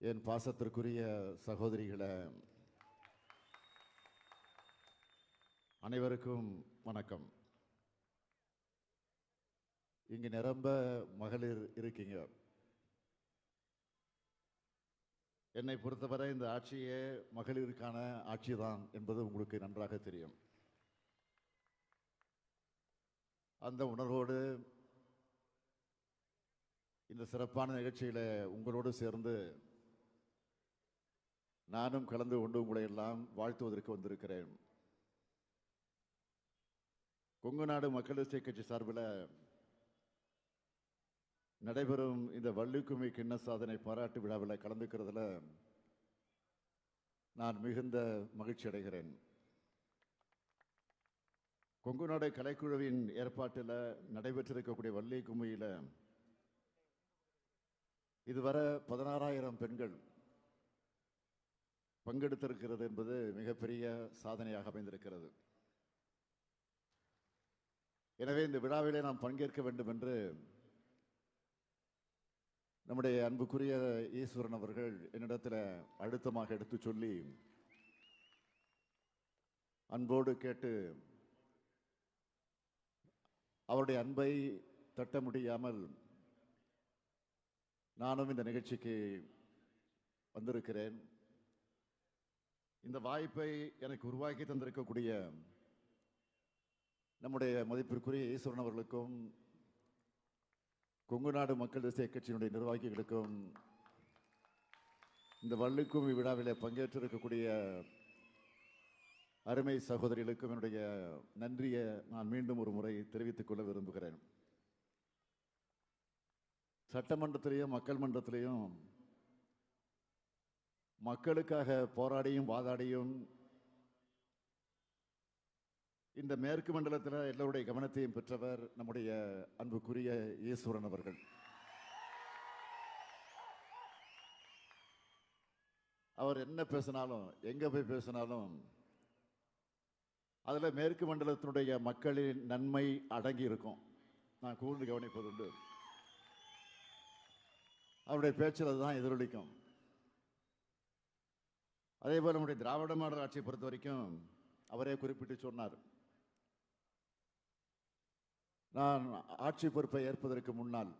என் பாசத்திற்குரிய சகோதரிகளை அனைவருக்கும் வணக்கம். இங்கு நிரம்ப மகளிர் இருக்கீங்க. என்னை பொறுத்தவரை இந்த ஆட்சியே மகளிருக்கான ஆட்சி தான் என்பது உங்களுக்கு நன்றாக தெரியும். அந்த உணர்வோடு இந்த சிறப்பான நிகழ்ச்சியில் உங்களோடு சேர்ந்து நானும் கலந்து கொண்டு உங்களை எல்லாம் வாழ்த்துவதற்கு வந்திருக்கிறேன். கொங்கு நாடு மக்கள் தேசிய கட்சி சார்பில் நடைபெறும் இந்த வள்ளிக்குமி கிண்ண சாதனை பாராட்டு விழாவில் கலந்துக்கிறதுல நான் மிகுந்த மகிழ்ச்சி அடைகிறேன். கொங்கு நாடு கலைக்குழுவின் ஏற்பாட்டில் நடைபெற்றிருக்கக்கூடிய வள்ளி கும்மியில் இதுவரை பதினாறாயிரம் பெண்கள் பங்கெடுத்திருக்கிறது என்பது மிகப்பெரிய சாதனையாக அமைந்திருக்கிறது. எனவே இந்த விழாவிலே நாம் பங்கேற்க வேண்டும் என்று நம்முடைய அன்புக்குரிய ஈஸ்வரன் அவர்கள் என்னிடத்தில் அழுத்தமாக எடுத்து சொல்லி அன்போடு கேட்டு அவருடைய அன்பை தட்ட முடியாமல் நானும் இந்த நிகழ்ச்சிக்கு வந்திருக்கிறேன். இந்த வாய்ப்பை எனக்கு உருவாக்கி தந்திருக்கக்கூடிய நம்முடைய மதிப்பிற்குரிய ஈஸ்வரன் அவர்களுக்கும் கொங்கு நாடு மக்கள் தேசிய கட்சியினுடைய நிர்வாகிகளுக்கும் இந்த வள்ளிக்கும் இவ்விழாவில் பங்கேற்றிருக்கக்கூடிய அருமை சகோதரிகளுக்கும் என்னுடைய நன்றியை நான் மீண்டும் ஒரு முறை தெரிவித்துக் கொள்ள விரும்புகிறேன். சட்டமன்றத்திலையும் மக்கள் மன்றத்திலையும் மக்களுக்காக போராடியும் வாதாடியும் இந்த மேற்கு மண்டலத்தில் எல்லோருடைய கவனத்தையும் பெற்றவர் நம்முடைய அன்புக்குரிய ஈஸ்வரன் அவர்கள். அவர் என்ன பேசினாலும் எங்கே போய் பேசினாலும் அதில் மேற்கு மண்டலத்தினுடைய மக்களின் நன்மை அடங்கி இருக்கும். நான் கூர்ந்து கவனிப்பதுண்டு அவருடைய பேச்சில் அதுதான் எதிரொலிக்கும். அதே போல நம்முடைய திராவிட மாடல் ஆட்சியை பொறுத்த வரைக்கும் அவரே குறிப்பிட்டு சொன்னார். நான் ஆட்சி பொறுப்பை ஏற்பதற்கு முன்னால்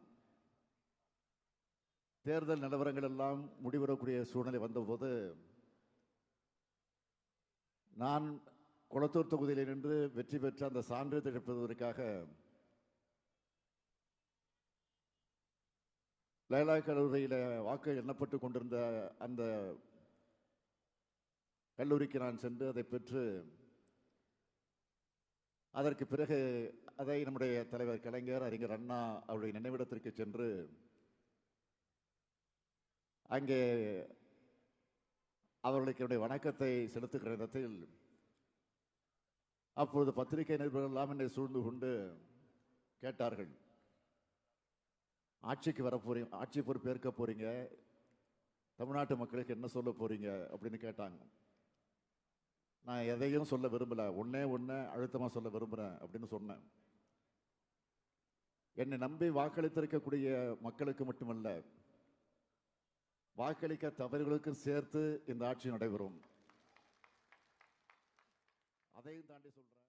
தேர்தல் நிலவரங்கள் எல்லாம் முடிவரக்கூடிய சூழ்நிலை வந்தபோது நான் குளத்தூர் தொகுதியில் நின்று வெற்றி பெற்ற அந்த சான்றிதழ் பெறுவதற்காக லைலா கல்லூரியில் வாக்கு எண்ணப்பட்டு கொண்டிருந்த அந்த கல்லூரிக்கு நான் சென்று அதை பெற்று அதற்கு பிறகு அதை நம்முடைய தலைவர் கலைஞர் அறிஞர் அண்ணா அவருடைய நினைவிடத்திற்கு சென்று அங்கே அவர்களுக்கு என்னுடைய வணக்கத்தை செலுத்துகிற இடத்தில் அப்பொழுது பத்திரிகை நிருபர்கள் எல்லாம் என்னை சூழ்ந்து கொண்டு கேட்டார்கள் ஆட்சிக்கு வர போறீங்க ஆட்சி பொறுப்பேற்க போறீங்க தமிழ்நாட்டு மக்களுக்கு என்ன சொல்ல போறீங்க? அப்படின்னு கேட்டாங்க. நான் எதையும் சொல்ல விரும்பலை. ஒன்றே ஒன்று அழுத்தமாக சொல்ல விரும்புகிறேன் அப்படின்னு சொன்னேன். என்னை நம்பி வாக்களித்திருக்கக்கூடிய மக்களுக்கு மட்டுமல்ல வாக்களிக்க தவறுகளுக்கும் சேர்த்து இந்த ஆட்சி நடைபெறும். அதையும் தாண்டி சொல்கிறேன்